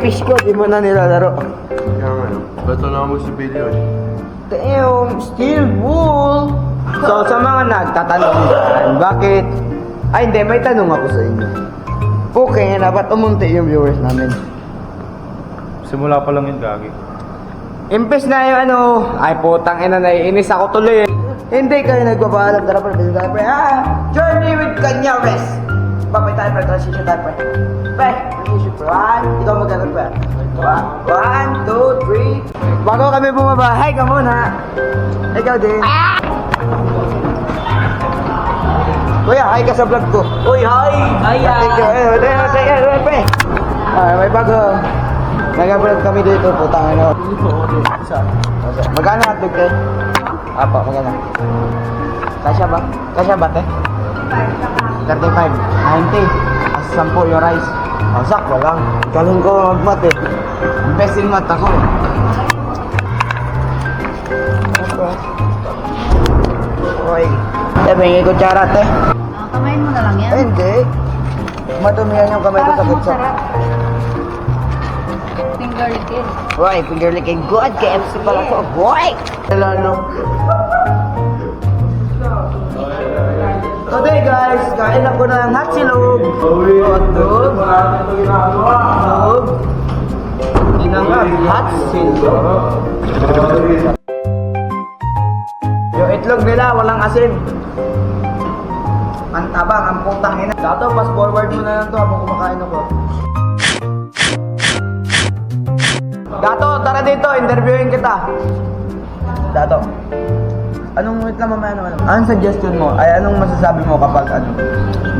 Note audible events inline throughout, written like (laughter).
fish ko, di mo na nilalaro. Kaya nga, no? Ba't na mo si Billy yun? Damn, steel wool! So, sa mga nagtatanong dyan, bakit? Ay, hindi, may tanong ako sa inyo. Okay na, ba't umunti yung viewers namin? Simula pa lang yun, Gagi. Imbes na yung ano, ay putang ina, naiinis ako tuloy. Hindi kayo nagbabalap, tara pre, pwede tayo pre. Ah, journey with Canyares. Babay tayo pre, transition tayo pre. Pre, transition pre. One, ikaw magano pre. One, two, three. Bago kami bumaba, hi ka muna. Ikaw din. Kuya, hi ka sa vlog ko. Uy, hi! Hi, Thank you. Eh, pre. Ah, may bago. Nag-vlog kami dito, putang ano. Magkano hotdog kayo? Apo, magkano? Kasya ba? Kasya ba, te? 35. 90. As 10 yung rice. Oh, sakto lang. Kalong ko mag-mat eh. Best in mat ako. Oy. Te, may kutsara, te. Ah, kamayin mo na lang yan. Eh, hindi. Matumihan yung kamay ko sa masarap. Finger licking. Boy, finger licking good. KFC pala to. Boy! Lalo. Today guys, kain ako ng hot silog. Hotdog. Hotdog. Inangat hot silog. Yung itlog nila, walang asin. Ang tabang, ang putang ina. Dato, fast forward mo na lang to habang kumakain ako. Dato, tara dito, interviewin kita. Dato. Anong wait lang mamaya naman. Anong suggestion mo? Ay anong masasabi mo kapag ano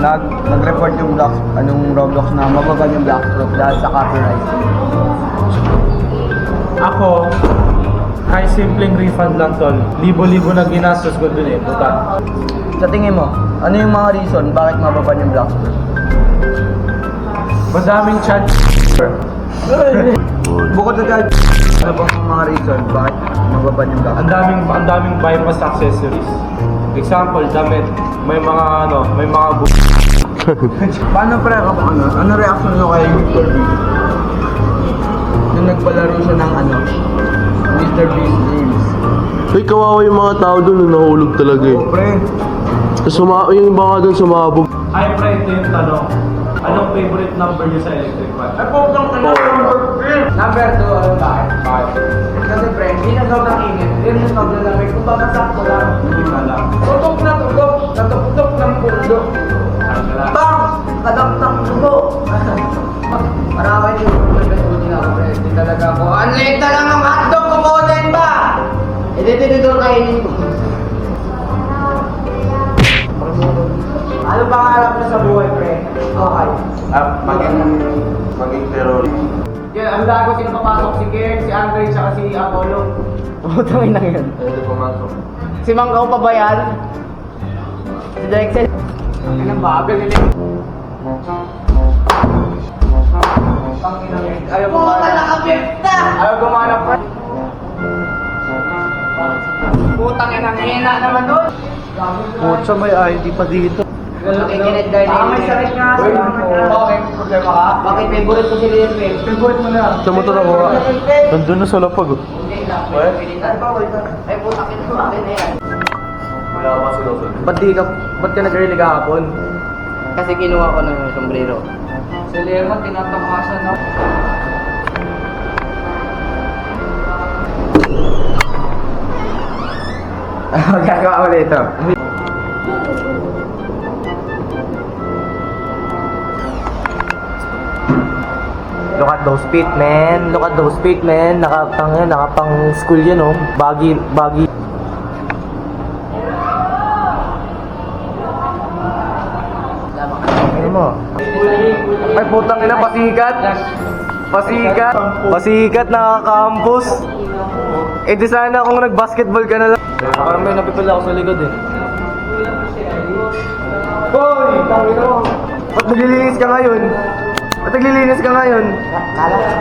nag nag-report yung blocks anong Roblox na mababa yung block group dahil sa copyright. Ako, kahit simpleng refund lang, tol. Libo-libo na ginastos ko dun eh, buta. Sa tingin mo, ano yung mga reason bakit mababa yung block group? Madaming chance. (laughs) Bukod sa dahil ano bang mga reason bakit mababa yung block Ang daming, ang daming bypass accessories. Example, damit. May mga ano, may mga bu- (laughs) Paano pre kapag ano? Ano reaction mo kay Mr. Beast? Nung nagpalaro siya ng ano? Mr. Beast Games. Uy, kawawa yung mga tao doon nung nahulog talaga eh. Pre, Tapos suma yung iba nga doon sumabog. Ay, pre, ito yung tanong. Anong favorite number niyo sa electric fan? Ay, putang ina, number 3. Number 2, alam bakit? Bakit? Kasi pre, hindi na sobrang init. Hindi na sobrang lamig. Kung babagsak ko lang. Hindi ka lang. Tutok na tutok. Natutok ng pundo. Bang! Kadaktak dugo. (laughs) Marami din yung pagkakunin na ako, pre. Hindi talaga ako. Ang late na lang ang hotdog ko ko din ba? Hindi, hindi, hindi, kainin ko. Ano pangarap mo sa buhay, pre? Okay. Ah, maging, maging terrorist. Yan, ang lago sino papasok si Ken, si Andre, tsaka si Apollo. Putang ina yun. Pwede pumasok. Si Mangkaw pa ba yan? Si Dexel. Anong bagal nila? Ayaw gumana. nakabifta! Ayaw gumana, pre. Putang ina, hina naman doon. Putsa, may ID pa dito. Nakikinig dahil Ah, may sakit nga sa Okay, problema ka? Bakit favorite ko si Liam Page? Favorite mo na. Sa motor ako. Nandun na sa lapag. oh. Hindi. Ay, ina, akin na yan. Wala ka kasi. Ba't di ka, ba't ka nag-early kahapon? Kasi kinuha ko ng sombrero. Si Lemon, tinatamasan na. (laughs) Magagawa ko dito. Look at those feet, man. Look at those feet, man. Nakapang, nakapang school yan, oh. Baggy, baggy. Ano mo? Ay, putang ina, pasikat. Pasikat. Pasikat, nakaka-campus. Eh, di sana kung nag-basketball ka na lang. Parang may napipil ako sa likod eh. Hoy! Ba't naglilinis ka ngayon? Ba't naglilinis ka ngayon?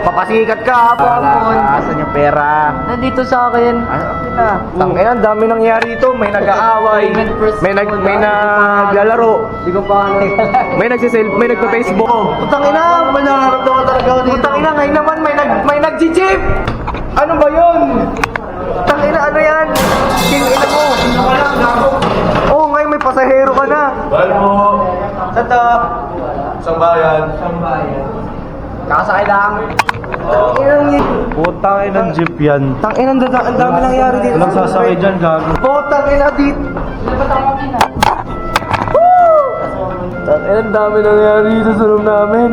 Papasikat ka hapon. Asan yung pera? Nandito sa akin. Ano na? Tangin, ang dami nangyari ito. May nag-aaway. May nag may naglalaro. Hindi ko pa May nagsiself, may nagpa-Facebook. Putang ina, may nararamdaman talaga ako dito. Putang ina, ngayon naman may nag may nagji-jeep. Ano ba 'yun? Putang ina, ano 'yan? King ina mo. Oo, ngayon may pasahero ka na. Bal mo! Tata. Isang bayan. Kakasakay lang. Inang Putang ina ng jeep yan. Tang ina, ang ang dami nangyari dito. Walang sasakay dyan, gago. Putang ina dito. Tang ina, ang dami nangyari dito sa room namin.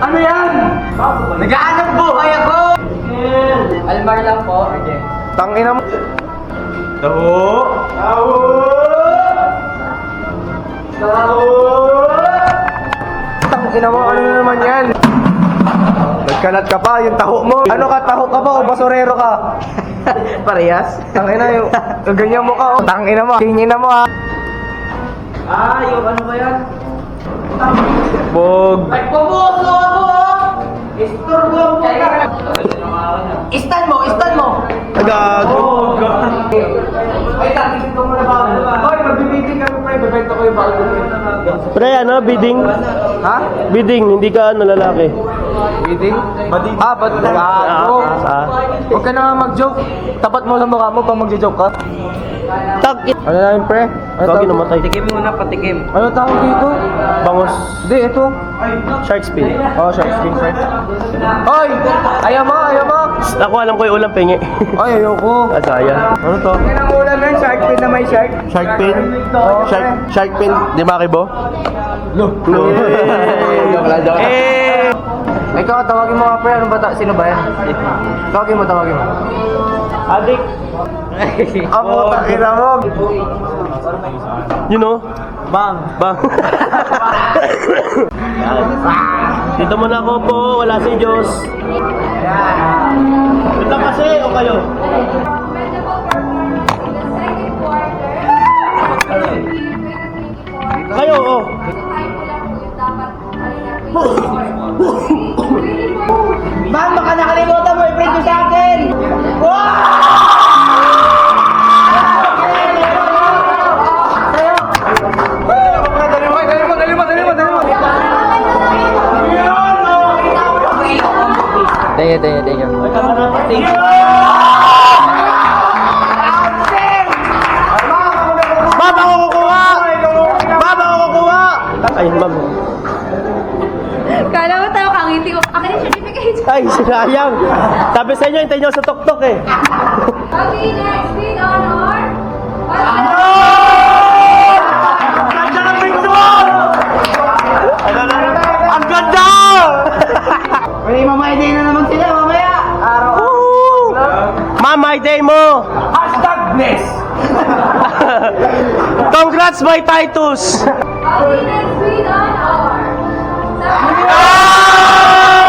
Ano yan? Naghahanap buhay ako! Almar lang po. Tang ina mo. Taho! Tawo! Tawo! Tang ina mo, ano na naman yan? Nagkalat ka pa, yung taho mo. Ano ka, taho ka ba o basurero ka? (laughs) Parehas? Tang ina yung, yung ganyan mo ka. Oh. Tang ina mo, tingin na mo ha. Ah, yung ano ba yan? Bog. Nagpabuso ako oh! Isturbo mo! Istan mo, istan mo! Agago! Ay, tatigil ko muna ba? Hoy, magbibiting kami pre, bebenta ko yung bago. Pre, ano? Bidding? Ha? Bidding, hindi ka ano lalaki. Bidding? Ah, ba't gago? Ah. Huwag ka na nga mag-joke. Tapat mo sa mukha mo pag mag-joke ka. Tak! Ano na yun, pre? Ano Kagi tawag- namatay. muna, patikim. Ano tawag dito? Bangos. Hindi, ito. Shark spin. Oh, shark skin, pre. Hoy! Ayaw mo, ayaw mo! Ako alam ko yung ulam pengi. Ay, ayoko. (laughs) ah, sayang. Ano to? Yan ang ulam yan, shark fin na may shark. Shark fin? Oo, Shark, shark fin, di ba kibo? No. No. Eh! Ikaw, tawagin mo nga pre, ano ba ta? Sino ba yan? Tawagin mo, tawagin mo. Adik. Ako, takira mo. You know? Bang. Bang. Dito muna ako po, wala si Diyos. Ito kasi, o kayo? Kayo, oh. Bang, Ay, sinayang. Sabi sa inyo, hintayin nyo sa tuktok eh. Okay, next. With honor. Ganda ng picture! Ang ganda! May mamaya day na naman sila, mamaya! Araw! Ma'am, my day mo! Hashtag bless! (laughs) Congrats, my Titus! Okay, next. With honor. Ayaw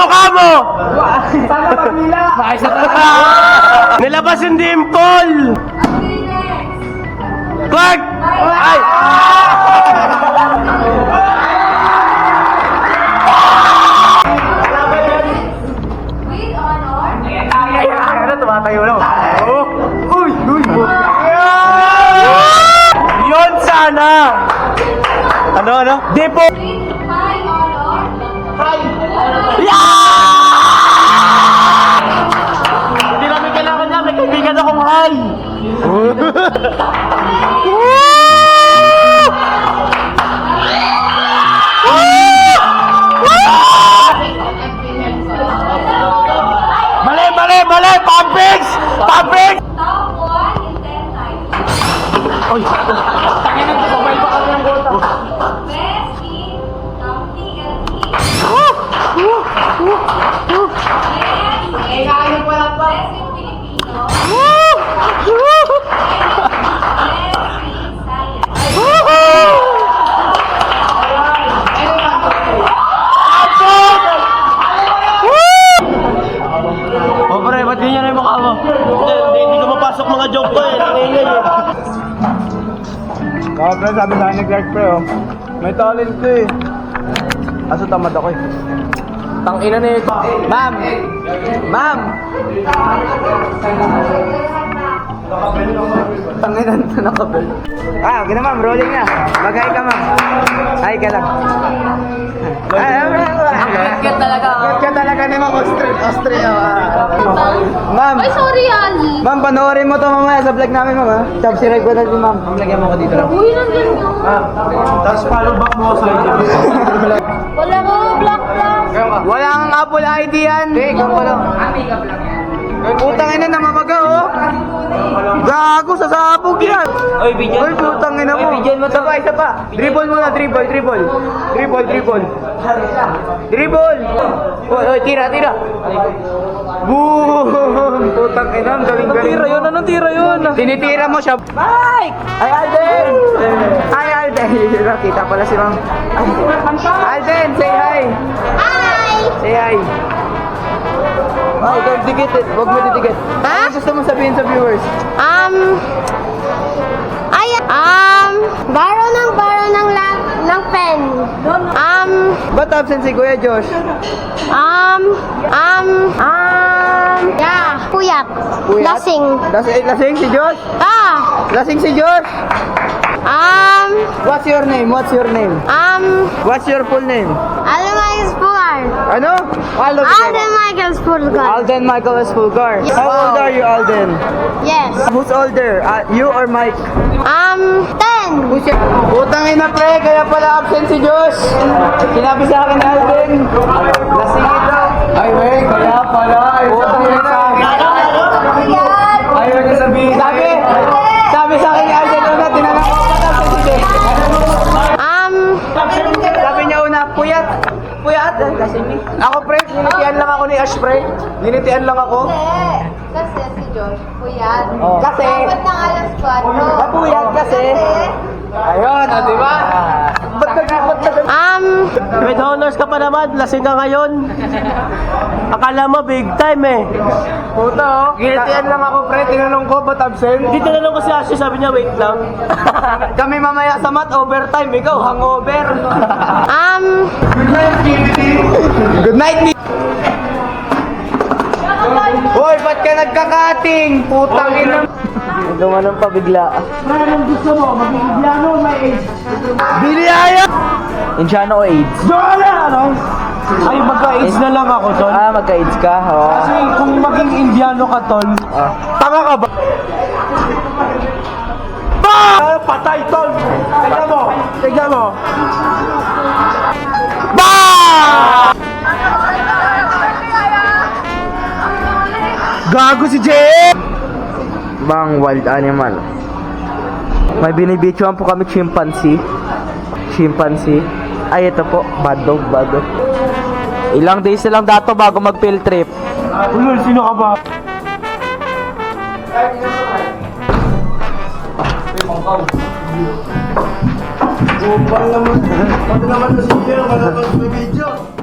sa mukha mo! Sana pagmila! Maayos na Nilabas yung dimple! Clark! Ay! Ano, tumatayo na. Oh! Uy! Uy! Yun sana! Ano, ano? Dipo! Kaibigan akong high! Mali, mali, mali! Pampix! Pampix! May talent ko eh. Aso tamad ako eh. Tangina na ito. Ma'am! Ma'am! Tangina na ito nakabel. Ah, okay na ma'am, rolling na. Mag-hi ka ma'am. Hi ka lang. Ay, ay, ay, ay. Cute talaga. Cute ka talaga ni Ma'am Austria. Austria. ah. Ma'am, Ay, sorry, Ali. ma'am, panoorin mo to mamaya sa vlog namin, ma'am. Subscribe ko na din, ma'am. Ang lagyan mo ko dito lang. Uy, nandiyan yun. Tapos follow back mo sa IG. (laughs) Wala ko, black black. Walang Apple ID yan. Hindi, ikaw pa lang. Putang ina na mamaga, oh. Gago, sasabog yan. Oy, bigyan Ay, putang ina mo. bigyan mo Isa pa, isa pa. Dribble muna, dribble, dribble. Dribble, dribble. Dribble. Oy, oy, tira, tira. Boom! Putang ina, ang galing-galing. Tira yun, anong tira yun? Tinitira mo siya. Mike! Ay, Alden! Hi, Alden. (laughs) Nakita pala si Ma'am. Alden, say hi. Hi! Say hi. Oh, ikaw dikit eh. Huwag mo didikit. Ha? Ano gusto mo sabihin sa viewers? Um, ay, um, baro ng baro ng la, ng pen. Um, Ba't absent si Kuya Josh? um, um, um, yeah, puyat. Kuya? Lasing. Lasing, lasing si Josh? Ah, Lasing si Josh? um, What's your name? What's your name? um, What's your full name? Alden Spulgar. Ano? Alden. Alden Michael Spulgar. Alden Michael Espulgar. Yes. How old are you, Alden? Yes. Who's older? Uh, you or Mike? Um, ten. Who's your... Putang ina pre, kaya pala absent si Josh. Sinabi sa akin ni Alden. Lasing ito. Ay, wey, kaya pala. Putang ina sa akin. Ayaw niya sabihin. Sabi, sabi sa akin Alden Lasing eh. Ako pre, ninitian lang ako ni Ash pre. Ninitian lang ako. Kasi si Josh, puyat. Oh. Kasi, Dapat ng alas 4. Mapuyat kasi. ayun, o diba? Ba't nag- ba't nag- um, With honors ka pa naman, lasing ka ngayon. Akala mo big time eh. Puta oh. Ginitian lang ako pre, tinanong ko ba't absent? Hindi tinanong ko si Ashley, sabi niya wait lang. (laughs) Kami mamaya sa mat, overtime. Ikaw, hangover. (laughs) um, Good night, Nick. Hoy, ba't ka nagkakating? Putang ina. Gumanon pa bigla. Anong gusto mo? Mag-Indiano o may AIDS? Biliaya! Indiano o AIDS? Na, ano? Ay, magka-AIDS na lang ako, tol. Ah, magka-AIDS ka? Oo. Kasi kung maging Indiano ka, tol, tanga ka ba? Ah, patay, tol! Tignan mo! Tignan mo! Gago si Jay! Bang wild animal. May binibidyoan po kami chimpanzee. Chimpanzee. Ay, ito po. Bad dog, bad dog. Ilang days na lang dato bago mag-field trip. Ulol, sino ka ba? Upal naman. Pag naman na siya, wala pa sa video.